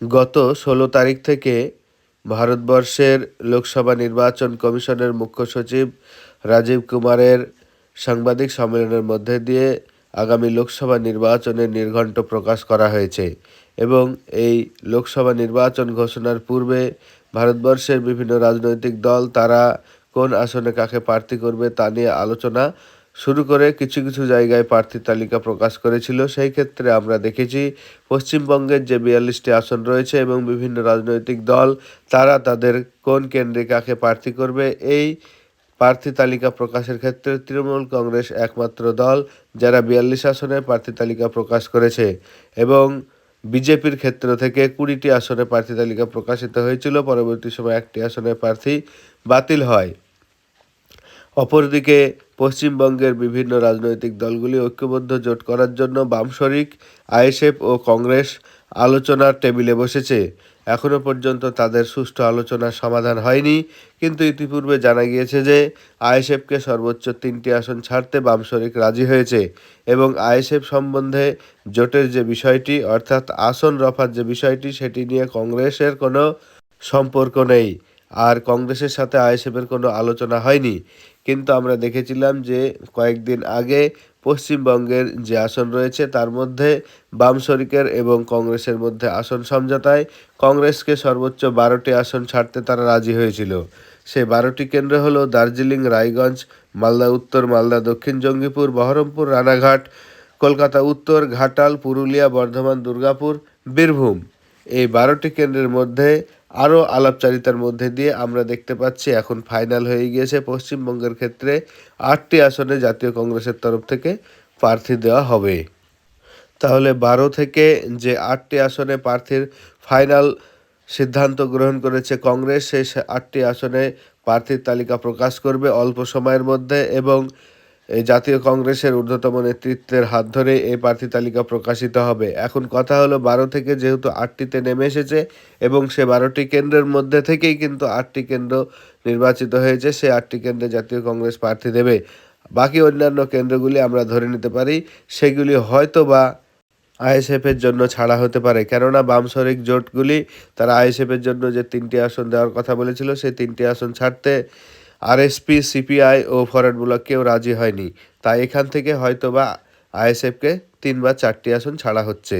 গত ষোলো তারিখ থেকে ভারতবর্ষের লোকসভা নির্বাচন কমিশনের মুখ্য সচিব রাজীব কুমারের সাংবাদিক সম্মেলনের মধ্যে দিয়ে আগামী লোকসভা নির্বাচনের নির্ঘণ্ট প্রকাশ করা হয়েছে এবং এই লোকসভা নির্বাচন ঘোষণার পূর্বে ভারতবর্ষের বিভিন্ন রাজনৈতিক দল তারা কোন আসনে কাকে প্রার্থী করবে তা নিয়ে আলোচনা শুরু করে কিছু কিছু জায়গায় প্রার্থী তালিকা প্রকাশ করেছিল। সেই ক্ষেত্রে আমরা দেখেছি পশ্চিমবঙ্গের যে বিয়াল্লিশটি আসন রয়েছে এবং বিভিন্ন রাজনৈতিক দল, তারা তাদের কোন কেন্দ্রে কাকে প্রার্থী করবে, এই প্রার্থী তালিকা প্রকাশের ক্ষেত্রে তৃণমূল কংগ্রেস একমাত্র দল যারা বিয়াল্লিশ আসনে প্রার্থী তালিকা প্রকাশ করেছে এবং বিজেপির ক্ষেত্র থেকে কুড়িটি আসনে প্রার্থী তালিকা প্রকাশিত হয়েছিল। পরবর্তী সময় একটি আসনে প্রার্থী বাতিল হয়। অপরদিকে পশ্চিমবঙ্গের বিভিন্ন রাজনৈতিক দলগুলি ঐক্যবদ্ধ জোট করার জন্য বাম শরিক, আইএসএফ ও কংগ্রেস আলোচনার টেবিলে বসেছে। এখনও পর্যন্ত তাদের সুষ্ঠু আলোচনার সমাধান হয়নি, কিন্তু ইতিপূর্বে জানা গিয়েছে যে আইএসএফকে সর্বোচ্চ তিনটি আসন ছাড়তে বাম শরিক রাজি হয়েছে এবং আইএসএফ সম্বন্ধে জোটের যে বিষয়টি, অর্থাৎ আসন রফার যে বিষয়টি, সেটি নিয়ে কংগ্রেসের কোনো সম্পর্ক নেই। আর কংগ্রেসের সাথে আইএসএফের কোনো আলোচনা হয়নি। কিন্তু আমরা দেখেছিলাম যে কয়েকদিন আগে পশ্চিমবঙ্গের যে আসন রয়েছে, তার মধ্যে বাম শরিকের এবং কংগ্রেসের মধ্যে আসন সমঝোতায় কংগ্রেসকে সর্বোচ্চ বারোটি আসন ছাড়তে তারা রাজি হয়েছিল। সেই বারোটি কেন্দ্র হলো দার্জিলিং, রায়গঞ্জ, মালদা উত্তর, মালদা দক্ষিণ, জঙ্গিপুর, বহরমপুর, রানাঘাট, কলকাতা উত্তর, ঘাটাল, পুরুলিয়া, বর্ধমান, দুর্গাপুর, বীরভূম। এই বারোটি কেন্দ্রের মধ্যে আরও আলাপচারিতার মধ্যে দিয়ে আমরা দেখতে পাচ্ছি এখন ফাইনাল হয়ে গিয়েছে পশ্চিমবঙ্গের ক্ষেত্রে আটটি আসনে জাতীয় কংগ্রেসের তরফ থেকে প্রার্থী দেওয়া হবে। তাহলে বারো থেকে যে আটটি আসনে প্রার্থীর ফাইনাল সিদ্ধান্ত গ্রহণ করেছে কংগ্রেস, সেই আটটি আসনে প্রার্থীর তালিকা প্রকাশ করবে অল্প সময়ের মধ্যে এবং এই জাতীয় কংগ্রেসের ঊর্ধ্বতম নেতৃত্বের হাত ধরে এই প্রার্থী তালিকা প্রকাশিত হবে। এখন কথা হলো, বারো থেকে যেহেতু আটটিতে নেমে এসেছে এবং সে বারোটি কেন্দ্রের মধ্যে থেকেই কিন্তু আটটি কেন্দ্র নির্বাচিত হয়েছে, সে আটটি কেন্দ্রে জাতীয় কংগ্রেস প্রার্থী দেবে। বাকি অন্যান্য কেন্দ্রগুলি আমরা ধরে নিতে পারি, সেগুলি হয়তো বা আইএসএফের জন্য ছাড়া হতে পারে। কেননা বামসরিক জোটগুলি, তারা আইএসএফের জন্য যে তিনটি আসন দেওয়ার কথা বলেছিল, সেই তিনটি আসন ছাড়তে আরএসপি সিপিআই ও ফরেন ব্লক কেউ রাজি হয়নি। তাই এখান থেকে হয়তোবা আইএসএফকে তিন বা চারটি আসন ছাড়া হচ্ছে।